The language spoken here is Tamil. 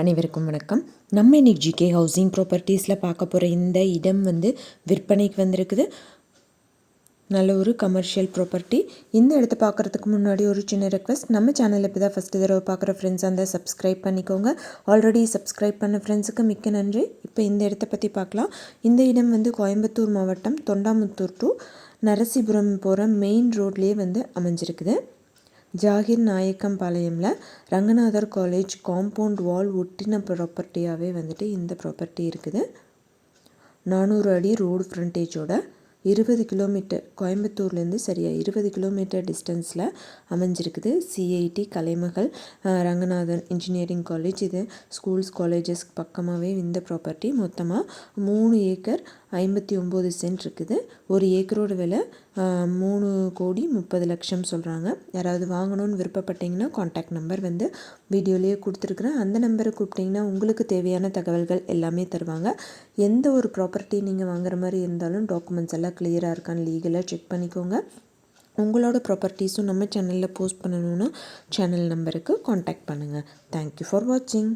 அனைவருக்கும் வணக்கம். நம்ம இன்னைக்கு ஜிகே ஹவுசிங் ப்ராப்பர்ட்டிஸில் பார்க்க போகிற இந்த இடம் வந்து விற்பனைக்கு வந்திருக்குது. நல்ல ஒரு கமர்ஷியல் ப்ராப்பர்ட்டி இந்த இடத்த பார்க்குறதுக்கு முன்னாடி ஒரு சின்ன ரெக்வஸ்ட் நம்ம சேனலில் இப்போ தான் ஃபஸ்ட்டு தடவை பார்க்குற ஃப்ரெண்ட்ஸ் அந்த சப்ஸ்கிரைப் பண்ணிக்கோங்க. ஆல்ரெடி சப்ஸ்கிரைப் பண்ண ஃப்ரெண்ட்ஸுக்கு மிக்க நன்றி. இப்போ இந்த இடத்த பற்றி பார்க்கலாம். இந்த இடம் வந்து கோயம்புத்தூர் மாவட்டம் தொண்டாமுத்தூர் டு நரசிபுரம் போகிற மெயின் ரோட்லேயே வந்து அமைஞ்சிருக்குது. ஜாகிர் நாயக்கம் பாளையமில் ரங்கநாதர் காலேஜ் காம்பவுண்ட் வால் ஒட்டின ப்ராப்பர்ட்டியாகவே வந்துட்டு இந்த ப்ராப்பர்ட்டி இருக்குது. நானூறு அடி ரோடு ஃப்ரண்டேஜோட இருபது கிலோமீட்டர் கோயம்புத்தூர்லேருந்து சரியாக இருபது கிலோமீட்டர் டிஸ்டன்ஸில் அமைஞ்சிருக்குது. CIT Kalaimagal Ranganathan Engineering College. இது ஸ்கூல்ஸ் காலேஜஸ் பக்கமாகவே இந்த ப்ராப்பர்ட்டி. மொத்தமாக மூணு ஏக்கர் ஐம்பத்தி ஒம்பது சென்ட் இருக்குது. ஒரு ஏக்கரோட விலை மூணு கோடி முப்பது லட்சம் சொல்கிறாங்க யாராவது வாங்கணும்னு விருப்பப்பட்டீங்கன்னா காண்டாக்ட் நம்பர் வந்து வீடியோலேயே கொடுத்துருக்குறேன். அந்த நம்பரை கூப்பிட்டிங்கன்னா உங்களுக்கு தேவையான தகவல்கள் எல்லாமே தருவாங்க. எந்த ஒரு ப்ராப்பர்ட்டி நீங்கள் வாங்குற மாதிரி இருந்தாலும் டாக்குமெண்ட்ஸ் எல்லாம் கிளியராக இருக்கான்னு லீகலாக செக் பண்ணிக்கோங்க. உங்களோட ப்ராப்பர்ட்டிஸும் நம்ம சேனலில் போஸ்ட் பண்ணணுன்னா சேனல் நம்பருக்கு காண்டாக்ட் பண்ணுங்கள் தேங்க்யூ ஃபார் வாட்சிங்